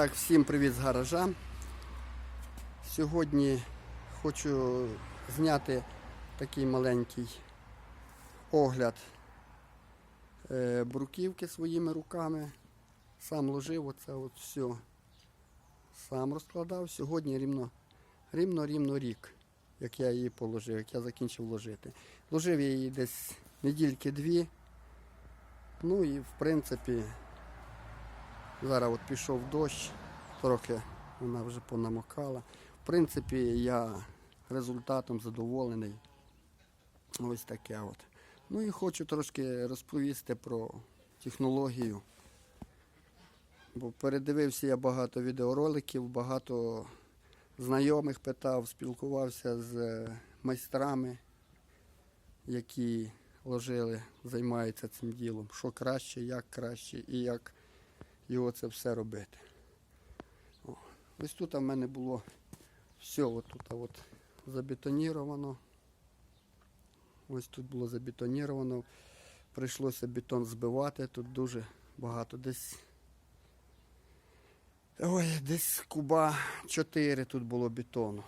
Так, всім привіт з гаража. Сьогодні хочу зняти такий маленький огляд е, бруківки своїми руками. Сам ложив оце от все. Сам розкладав. Сьогодні рівно, рівно, рівно рік, як я її положив, як я закінчив ложити. Ложив я її десь недільки дві. Ну і в принципі Зараз от пішов дощ, трохи вона вже понамокала. В принципі, я результатом задоволений. Ось таке от. Ну і хочу трошки розповісти про технологію. Бо передивився я багато відеороликів, багато знайомих питав, спілкувався з майстрами, які ложили, займаються цим ділом. Що краще, як краще і як його це все робити. О, ось тут в мене було все от тут от забетоніровано. Ось тут було забетоніровано. Прийшлося бетон збивати, тут дуже багато. Десь ой, десь куба 4 тут було бетону.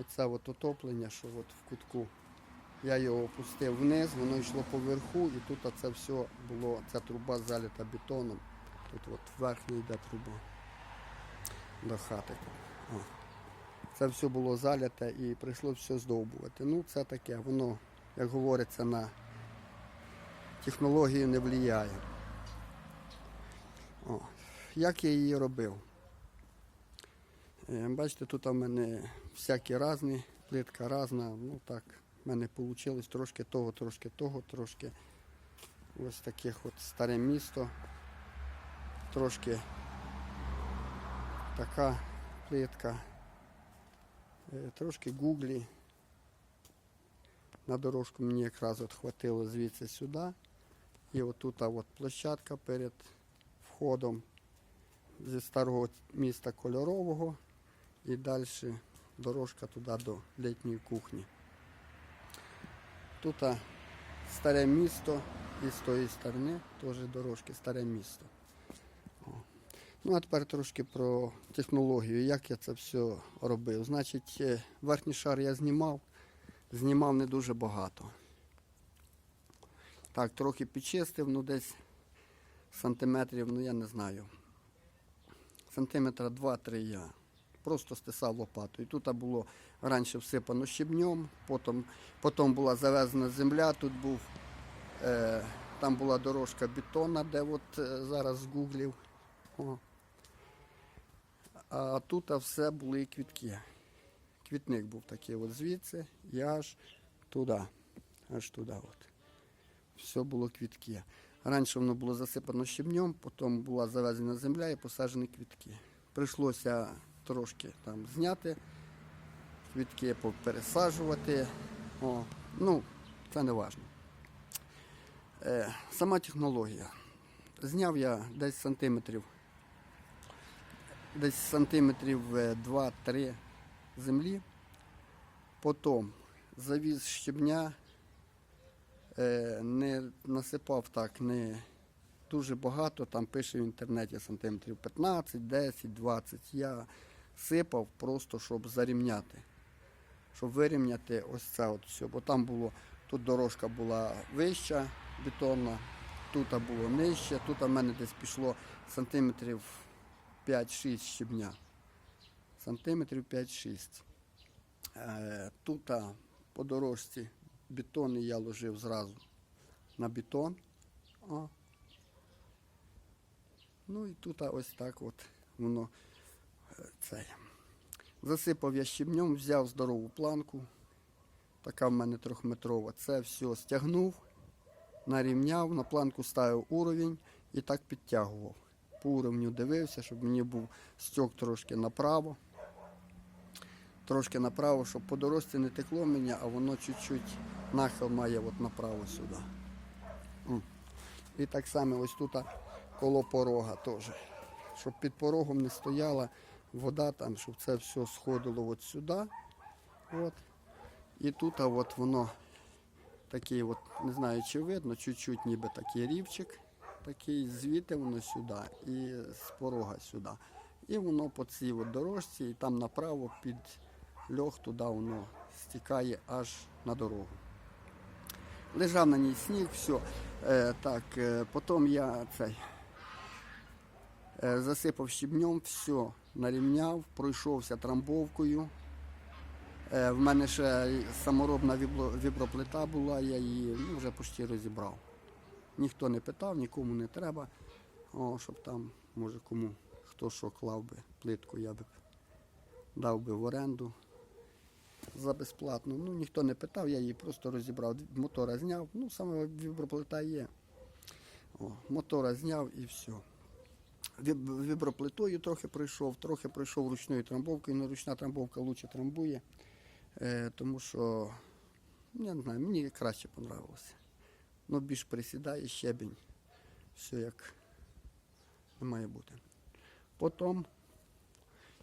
Оце от отоплення, що от в кутку. Я його опустив вниз, воно йшло поверху, і тут це все було, ця труба залита бетоном. Тут от верхня йде труба до хати. О. Це все було заляте і прийшлося все здовбувати. Ну, це таке, воно, як говориться, на технологію не впливає. О. Як я її робив? Е, Бачите, тут у мене всякі різні, плитка різна, ну так, в мене вийшло трошки того, трошки того, трошки ось таких от старе місто трошки така плитка, е, трошки гуглі. На дорожку мені якраз от хватило звідси сюди. І отут от площадка перед входом зі старого міста кольорового і далі дорожка туди до літньої кухні. Тут старе місто і з тої сторони теж дорожки, старе місто. Ну, а тепер трошки про технологію, як я це все робив. Значить, е, верхній шар я знімав, знімав не дуже багато. Так, трохи підчистив, ну десь сантиметрів, ну я не знаю. Сантиметра 2-3 я просто стисав лопатою. Тут було раніше всипано щебнем, потім, потім була завезена земля, тут був, е, там була дорожка бетона, де от е, зараз з гуглів. О. А тут все були квітки. Квітник був такий от звідси і аж туди. Аж туди. От. Все було квітки. Раніше воно було засипано щебнем, потім була завезена земля і посаджені квітки. Прийшлося трошки там зняти, квітки пересаджувати. О, ну, це не важливо. Е, сама технологія. Зняв я десь сантиметрів десь сантиметрів е, 2-3 землі. Потім завіз щебня, е, не насипав так не дуже багато, там пише в інтернеті сантиметрів 15, 10, 20. Я сипав просто, щоб зарівняти. Щоб вирівняти ось це от все. Бо там було, тут дорожка була вища, бетонна, тут було нижче, тут у мене десь пішло сантиметрів 5-6 щебня. Сантиметрів 5-6. Е, Тут по дорожці бетон я ложив зразу на бетон. О. Ну і тут ось так от воно е, це. Засипав я щебнем, взяв здорову планку. Така в мене трьохметрова. Це все стягнув, нарівняв, на планку ставив уровень і так підтягував по уровню дивився, щоб мені був стьок трошки направо. Трошки направо, щоб по дорожці не текло мені, а воно чуть-чуть нахил має от направо сюди. І так само ось тут коло порога теж. Щоб під порогом не стояла вода, там, щоб це все сходило от сюди. От. І тут от воно такий, от, не знаю, чи видно, чуть-чуть ніби такий рівчик такий звідти воно сюди і з порога сюди. І воно по цій дорожці, і там направо під льох туди воно стікає аж на дорогу. Лежав на ній сніг, все. Е, так, е, потім я цей е, засипав щебнем, все, нарівняв, пройшовся трамбовкою. Е, в мене ще саморобна віброплита була, я її ну, вже почти розібрав. Ніхто не питав, нікому не треба. О, щоб там, може, кому хто що клав би плитку, я би дав би в оренду за безплатно. Ну, ніхто не питав, я її просто розібрав, мотора зняв. Ну, саме віброплита є. О, мотора зняв і все. Віброплитою трохи пройшов, трохи пройшов ручною трамбовкою, але ручна трамбовка краще трамбує, е, тому що, я не знаю, мені краще понравилося. Ну, більш присідає щебінь, все як не має бути. Потім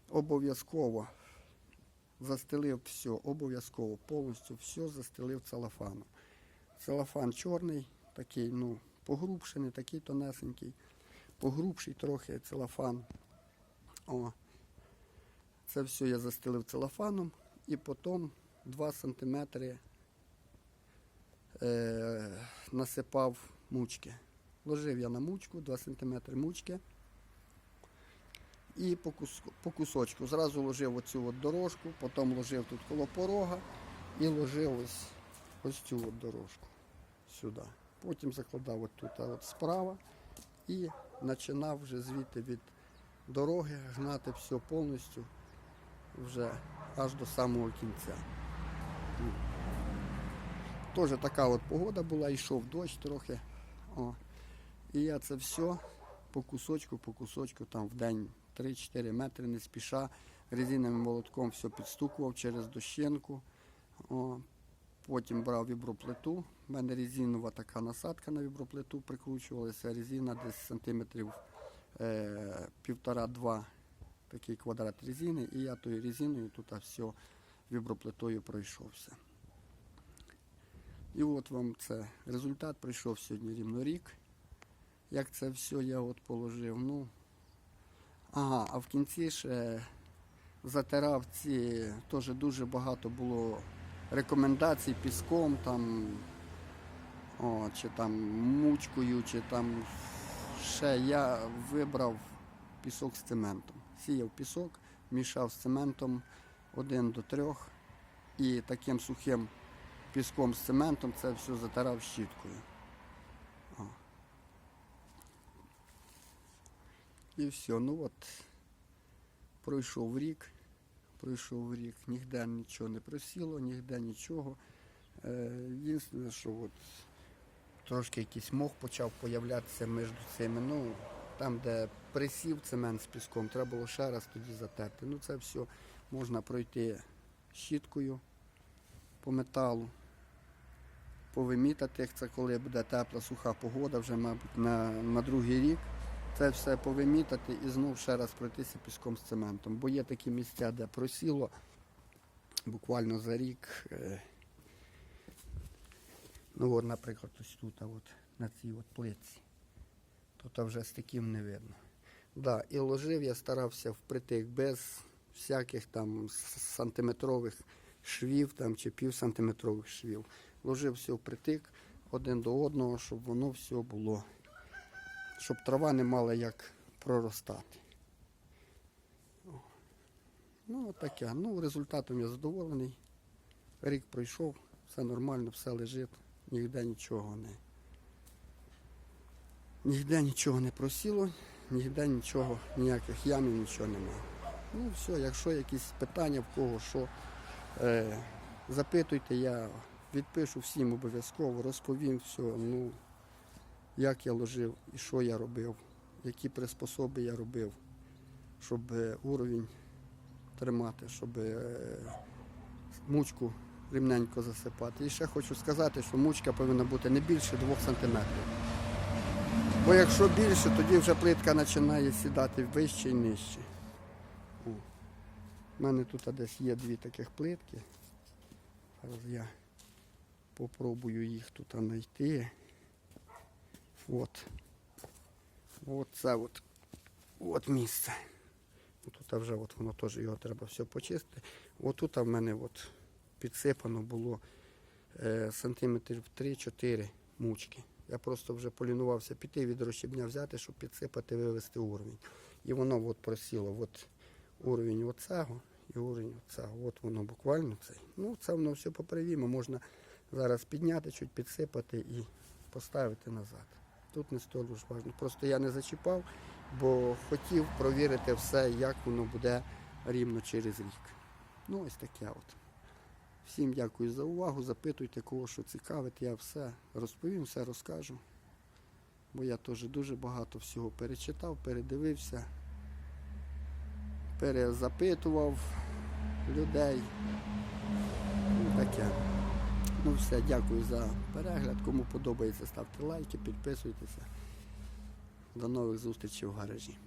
обов'язково застелив все, обов'язково повністю все застелив целофаном. Целофан чорний, такий, ну, погрубший, не такий тонесенький, погрубший трохи целофан. О. Це все я застелив целофаном і потім 2 см е, насипав мучки. Ложив я на мучку 2 см мучки. І по, куску, по кусочку. Зразу ложив оцю от дорожку, потім ложив тут коло порога і ложив ось, ось цю от дорожку сюди. Потім закладав от тут от справа і починав вже звідти від дороги гнати все повністю вже аж до самого кінця. Теж така от погода була, йшов дощ трохи. О. І я це все по кусочку, по кусочку, там в день 3-4 метри не спіша, резиновим молотком все підстукував через дощенку. О. Потім брав віброплиту. У мене резинова така насадка на віброплиту прикручувалася. Резина десь сантиметрів е, півтора-два такий квадрат резини. І я тою резиною тут все віброплитою пройшовся. І от вам це результат. Прийшов сьогодні рівно рік. Як це все я от положив. Ну, ага, а в кінці ще затирав ці, теж дуже багато було рекомендацій піском, там, о, чи там мучкою, чи там ще я вибрав пісок з цементом. Сіяв пісок, мішав з цементом один до трьох і таким сухим піском з цементом це все затирав щіткою. О. І все, ну от пройшов рік, пройшов рік, ніде нічого не просіло, ніде нічого. Е, Єдине, що от трошки якийсь мох почав появлятися між цими. Ну, там, де присів цемент з піском, треба було ще раз тоді затерти. Ну це все можна пройти щіткою по металу, повимітати, це коли буде тепла, суха погода, вже, мабуть, на, на другий рік. Це все повимітати і знов ще раз пройтися піском з цементом. Бо є такі місця, де просіло буквально за рік. е, Ну, от, наприклад, ось тут, от, на цій от плитці. Тут вже з таким не видно. Да, і ложив я старався впритик без всяких там сантиметрових швів там, чи півсантиметрових швів. Ложив все впритик один до одного, щоб воно все було, щоб трава не мала як проростати. Ну, таке. Ну, результатом я задоволений. Рік пройшов, все нормально, все лежить, ніде нічого не. Ніде нічого не просіло, ніде нічого, ніяких ямів, нічого немає. Ну все, якщо якісь питання в кого що, е, запитуйте, я відпишу всім обов'язково, розповім все, ну, як я ложив і що я робив, які приспособи я робив, щоб е, уровень тримати, щоб е, мучку рівненько засипати. І ще хочу сказати, що мучка повинна бути не більше 2 см. Бо якщо більше, тоді вже плитка починає сідати вище і нижче. У мене тут десь є дві таких плитки. Зараз я попробую їх тут знайти. От. От це от, от місце. Тут вже от воно теж його треба все почистити. Отут в мене от підсипано було е, сантиметрів 3-4 мучки. Я просто вже полінувався піти від розщебня взяти, щоб підсипати, вивести уровень. І воно от просіло от уровень оцього і уровень оцього. От воно буквально цей. Ну, це воно все поправімо. Можна зараз підняти, чуть підсипати і поставити назад. Тут не столь важливо. Просто я не зачіпав, бо хотів провірити все, як воно буде рівно через рік. Ну, ось таке от. Всім дякую за увагу. Запитуйте, кого що цікавить. Я все розповім, все розкажу. Бо я теж дуже багато всього перечитав, передивився, перезапитував людей. Ну, таке. Ну все, дякую за перегляд. Кому подобається, ставте лайки, підписуйтеся. До нових зустрічей в гаражі.